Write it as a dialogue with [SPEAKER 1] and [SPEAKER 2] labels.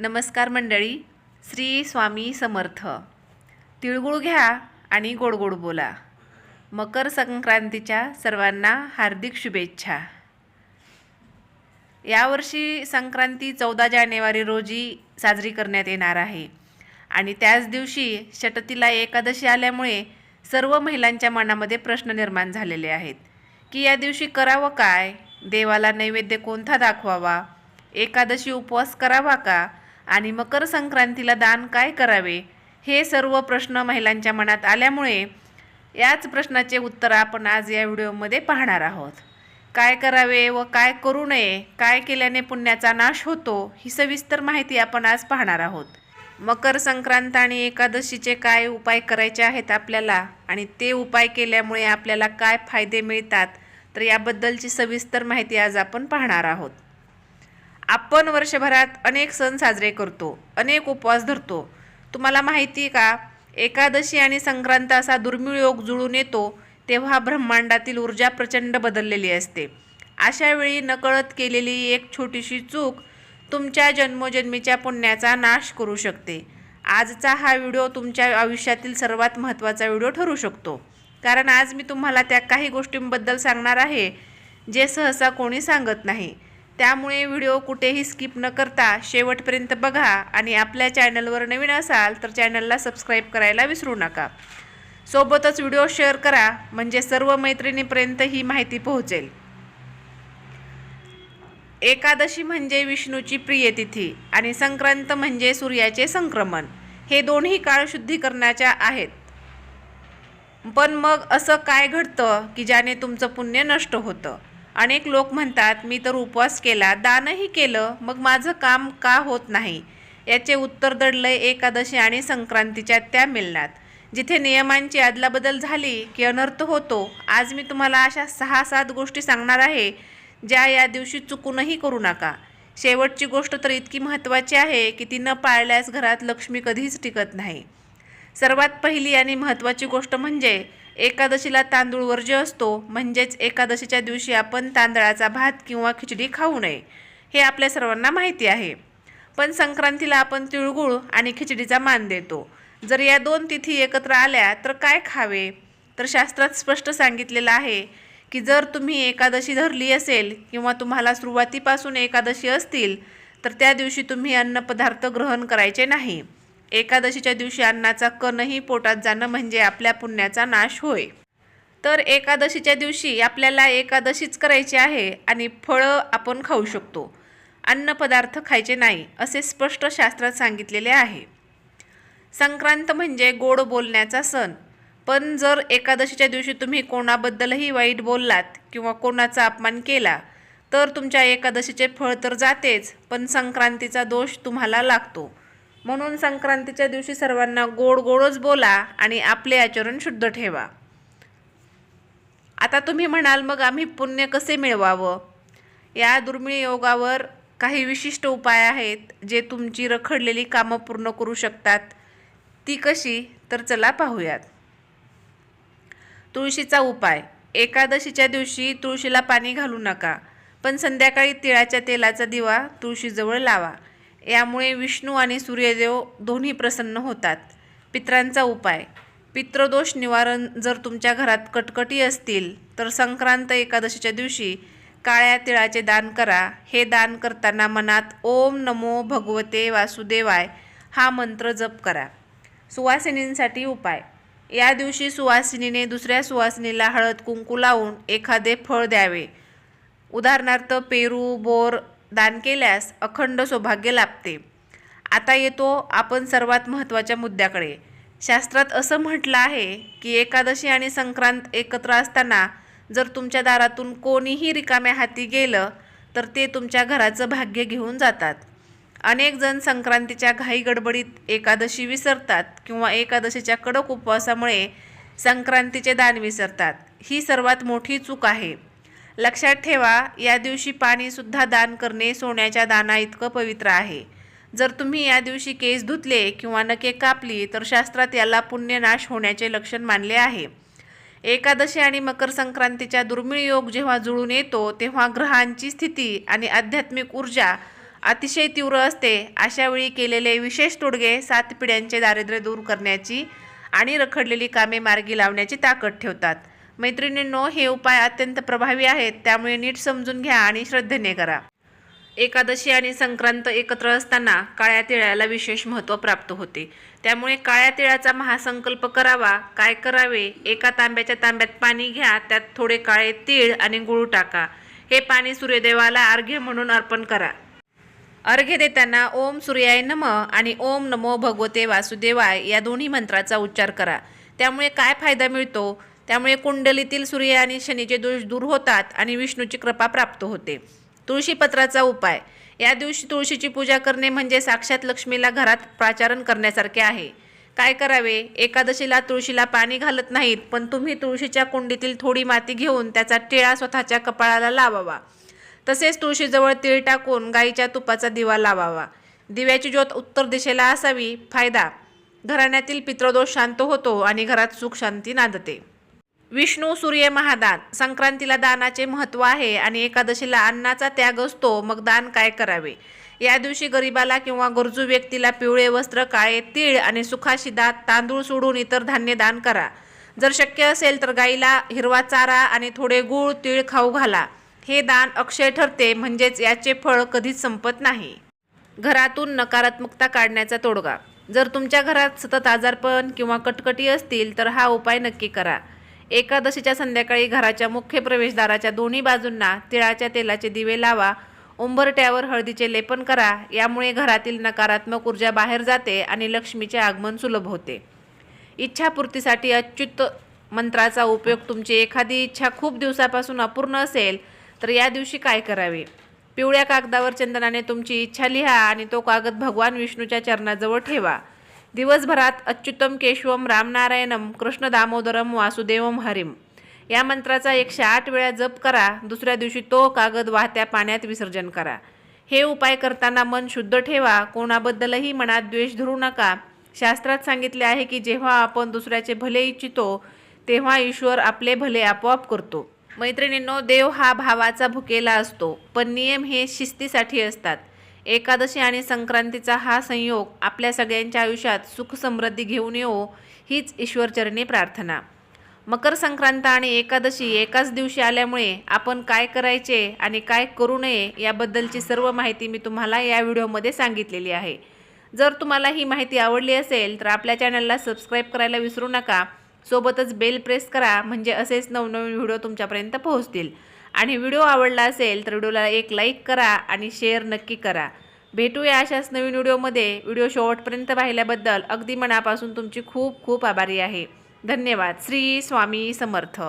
[SPEAKER 1] नमस्कार मंडळी श्री स्वामी समर्थ. तिळगुळ घ्या आणि गोड गोड बोला. मकर संक्रांतीच्या सर्वांना हार्दिक शुभेच्छा. यावर्षी संक्रांती चौदा जानेवारी रोजी साजरी करण्यात येणार आहे. आणि त्याच दिवशी षटतीला एकादशी आल्यामुळे सर्व महिलांच्या मनामध्ये प्रश्न निर्माण झालेले आहेत. की या दिवशी करावं काय? देवाला नैवेद्य कोणता दाखवावा? एकादशी उपवास करावा का? आणि मकर संक्रांतीला दान काय करावे? हे सर्व प्रश्न महिलांच्या मनात आल्यामुळे याच प्रश्नाचे उत्तर आपण आज या व्हिडिओमध्ये पाहणार आहोत. काय करावे व काय करू नये काय केल्याने पुण्याचा नाश होतो ही सविस्तर माहिती आपण आज पाहणार आहोत. मकर संक्रांत आणि एकादशीचे काय उपाय करायचे आहेत आपल्याला आणि ते उपाय केल्यामुळे आपल्याला काय फायदे मिळतात तर याबद्दलची सविस्तर माहिती आज आपण पाहणार आहोत. आपण वर्षभरात अनेक सण साजरे करतो अनेक उपवास धरतो. तुम्हाला माहिती का? एकादशी आणि संक्रांत असा दुर्मिळ योग जुळून येतो तेव्हा ब्रह्मांडातील ऊर्जा प्रचंड बदललेली असते. अशा वेळी नकळत केलेली एक छोटीशी चूक तुमच्या जन्मोजन्मीच्या पुण्याचा नाश करू शकते. आजचा हा व्हिडिओ तुमच्या आयुष्यातील सर्वात महत्त्वाचा व्हिडिओ ठरू शकतो. कारण आज मी तुम्हाला त्या काही गोष्टींबद्दल सांगणार आहे जे सहसा कोणी सांगत नाही. त्यामुळे व्हिडिओ कुठेही स्किप न करता शेवटपर्यंत बघा आणि आपल्या चॅनलवर नवीन असाल तर चॅनलला सबस्क्राईब करायला विसरू नका. सोबतच व्हिडिओ शेअर करा म्हणजे सर्व मैत्रिणीपर्यंत ही माहिती पोहोचेल. एकादशी म्हणजे विष्णूची प्रिय तिथी आणि संक्रांत म्हणजे सूर्याचे संक्रमण. हे दोन्ही काळ शुद्धीकरणाच्या आहेत. पण मग असं काय घडतं की ज्याने तुमचं पुण्य नष्ट होतं? अनेक लोक म्हणतात मी तर उपवास केला दानही केलं मग माझं काम का होत नाही? याचे उत्तर दडलंय एकादशी आणि संक्रांतीच्या त्या मिलनात. जिथे नियमांची अदलाबदल झाली की अनर्थ होतो आज मी तुम्हाला अशा सहा सात गोष्टी सांगणार आहे ज्या या दिवशी चुकूनही करू नका. शेवटची गोष्ट तर इतकी महत्त्वाची आहे की ती न पाळल्यास घरात लक्ष्मी कधीच टिकत नाही. सर्वात पहिली आणि महत्त्वाची गोष्ट म्हणजे एकादशीला तांदूळ वर्ज्य असतो. म्हणजेच एकादशीच्या दिवशी आपण तांदळाचा भात किंवा खिचडी खाऊ नये हे आपल्या सर्वांना माहिती आहे. पण संक्रांतीला आपण तिळगुळ आणि खिचडीचा मान देतो. जर या दोन तिथी एकत्र आल्या तर काय खावे? तर शास्त्रात स्पष्ट सांगितलेलं आहे की जर तुम्ही एकादशी धरली असेल किंवा तुम्हाला सुरुवातीपासून एकादशी असतील तर त्या दिवशी तुम्ही अन्नपदार्थ ग्रहण करायचे नाही. एकादशीच्या दिवशी अन्नाचा कणही पोटात जाणं म्हणजे आपल्या पुण्याचा नाश होय. तर एकादशीच्या दिवशी आपल्याला एकादशीच करायची आहे आणि फळं आपण खाऊ शकतो. अन्नपदार्थ खायचे नाही असे स्पष्ट शास्त्रात सांगितलेले आहे. संक्रांत म्हणजे गोड बोलण्याचा सण. पण जर एकादशीच्या दिवशी तुम्ही कोणाबद्दलही वाईट बोललात किंवा कोणाचा अपमान केला तर तुमच्या एकादशीचे फळ तर जातेच पण संक्रांतीचा दोष तुम्हाला लागतो. म्हणून संक्रांतीच्या दिवशी सर्वांना गोड गोडच बोला आणि आपले आचरण शुद्ध ठेवा. आता तुम्ही म्हणाल मग आम्ही पुण्य कसे मिळवावं? या दुर्मिळ योगावर काही विशिष्ट उपाय आहेत जे तुमची रखडलेली कामं पूर्ण करू शकतात. ती कशी? तर चला पाहूयात. तुळशीचा उपाय. एकादशीच्या दिवशी तुळशीला पाणी घालू नका पण संध्याकाळी तिळाच्या तेलाचा दिवा तुळशीजवळ लावा. यामुळे विष्णू आणि सूर्यदेव दोन्ही प्रसन्न होतात. पित्रांचा उपाय. पित्रदोष निवारण जर तुमच्या घरात कटकटी असतील तर संक्रांत एकादशीच्या दिवशी काळ्या तिळाचे दान करा. हे दान करताना मनात ओम नमो भगवते वासुदेवाय हा मंत्र जप करा. सुवासिनींसाठी उपाय. या दिवशी सुवासिनीने दुसऱ्या सुवासिनीला हळद कुंकू लावून एखादे फळ द्यावे. उदाहरणार्थ पेरू बोर दान केल्यास अखंड सौभाग्य लाभते. आता येतो आपण सर्वात महत्त्वाच्या मुद्द्याकडे. शास्त्रात असं म्हटलं आहे की एकादशी आणि संक्रांत एकत्र असताना जर तुमच्या दारातून कोणीही रिकाम्या हाती गेलं तर ते तुमच्या घराचं भाग्य घेऊन जातात. अनेक जण संक्रांतीच्या घाई गडबडीत एकादशी विसरतात किंवा एकादशीच्या कडक उपवासामुळे संक्रांतीचे दान विसरतात. ही सर्वात मोठी चूक आहे. लक्षात ठेवा या दिवशी पाणीसुद्धा दान करणे सोन्याच्या दाना इतकं पवित्र आहे. जर तुम्ही या दिवशी केस धुतले किंवा नके कापली तर शास्त्रात याला पुण्यनाश होण्याचे लक्षण मानले आहे. एकादशी आणि मकर संक्रांतीच्या दुर्मिळ योग जेव्हा जुळून येतो तेव्हा ग्रहांची स्थिती आणि आध्यात्मिक ऊर्जा अतिशय तीव्र असते. अशावेळी केलेले विशेष तोडगे सात पिढ्यांचे दारिद्र्य दूर करण्याची आणि रखडलेली कामे मार्गी लावण्याची ताकद ठेवतात. मैत्रिणींनो हे उपाय अत्यंत प्रभावी आहेत त्यामुळे नीट समजून घ्या आणि श्रद्धेने करा. एकादशी आणि संक्रांत एकत्र असताना काळ्या तिळाला विशेष महत्त्व प्राप्त होते. त्यामुळे काळ्या तिळाचा महासंकल्प करावा. काय करावे? एका तांब्याच्या तांब्यात पाणी घ्या त्यात थोडे काळे तीळ आणि गुळ टाका. हे पाणी सूर्यदेवाला अर्घ्य म्हणून अर्पण करा. अर्घ्य देताना ओम सूर्याय नम आणि ओम नमो भगवते वासुदेवाय या दोन्ही मंत्राचा उच्चार करा. त्यामुळे काय फायदा मिळतो? त्यामुळे कुंडलीतील सूर्य आणि शनीचे दोष दूर होतात आणि विष्णूची कृपा प्राप्त होते. तुळशीपत्राचा उपाय. या दिवशी तुळशीची पूजा करणे म्हणजे साक्षात लक्ष्मीला घरात प्राचारण करण्यासारखे आहे. काय करावे? एकादशीला तुळशीला पाणी घालत नाहीत पण तुम्ही तुळशीच्या कुंडीतील थोडी माती घेऊन त्याचा टिळा स्वतःच्या कपाळाला लावावा. तसेच तुळशीजवळ तिळ टाकून गाईच्या तुपाचा दिवा लावावा. दिव्याची ज्योत उत्तर दिशेला असावी. फायदा. घराण्यातील पित्रदोष शांत होतो आणि घरात सुख शांती नांदते. विष्णू सूर्य महादान. संक्रांतीला दानाचे महत्त्व आहे आणि एकादशीला अन्नाचा त्याग असतो मग दान काय करावे? या दिवशी गरिबाला किंवा गरजू व्यक्तीला पिवळे वस्त्र काळे तीळ आणि सुखाशी दात तांदूळ सोडून इतर धान्य दान करा. जर शक्य असेल तर गाईला हिरवा चारा आणि थोडे गूळ तीळ खाऊ घाला. हे दान अक्षय ठरते म्हणजेच याचे फळ कधीच संपत नाही. घरातून नकारात्मकता काढण्याचा तोडगा. जर तुमच्या घरात सतत आजारपण किंवा कटकटी असतील तर हा उपाय नक्की करा. एकादशीच्या संध्याकाळी घराच्या मुख्य प्रवेशद्वाराच्या दोन्ही बाजूंना तिळाच्या तेलाचे दिवे लावा उंबरट्यावर हळदीचे लेपन करा यामुळे घरातील नकारात्मक ऊर्जा बाहेर जाते आणि लक्ष्मीचे आगमन सुलभ होते. इच्छापूर्तीसाठी अच्युत मंत्राचा उपयोग तुमची एखादी इच्छा खूप दिवसापासून अपूर्ण असेल तर या दिवशी काय करावे? पिवळ्या कागदावर चंदनाने तुमची इच्छा लिहा आणि तो कागद भगवान विष्णूच्या चरणाजवळ ठेवा. दिवसभरात अच्युतम केशवम रामनारायणम कृष्ण दामोदरम वासुदेवम हरिम. या मंत्राचा एकशे आठ वेळा जप करा दुसऱ्या दिवशी तो कागद वाहत्या पाण्यात विसर्जन करा. हे उपाय करताना मन शुद्ध ठेवा कोणाबद्दलही मनात द्वेष धरू नका. शास्त्रात सांगितले आहे की जेव्हा आपण दुसऱ्याचे भले इच्छितो तेव्हा ईश्वर आपले भले आपोआप करतो. मैत्रिणींनो देव हा भावाचा भुकेला असतो पण नियम हे शिस्तीसाठी असतात. एकादशी आणि संक्रांतीचा हा संयोग आपल्या सगळ्यांच्या आयुष्यात सुख समृद्धी घेऊन येवो हीच ईश्वरचरणी प्रार्थना. मकर संक्रांत आणि एकादशी एकाच दिवशी आल्यामुळे आपण काय करायचे आणि काय करू नये याबद्दलची सर्व माहिती मी तुम्हाला या व्हिडिओमध्ये सांगितलेली आहे. जर तुम्हाला ही माहिती आवडली असेल तर आपल्या चॅनलला सबस्क्राईब करायला विसरू नका. सोबतच बेल प्रेस करा म्हणजे असेच नवनवीन व्हिडिओ तुमच्यापर्यंत पोहोचतील. आणि व्हिडिओ आवडला असेल तर व्हिडिओला एक लाईक करा आणि शेअर नक्की करा. भेटूया अशाच नवीन व्हिडिओमध्ये. व्हिडिओ शेवटपर्यंत पाहिल्याबद्दल अगदी मनापासून तुमची खूप खूप आभारी आहे. धन्यवाद. श्री स्वामी समर्थ.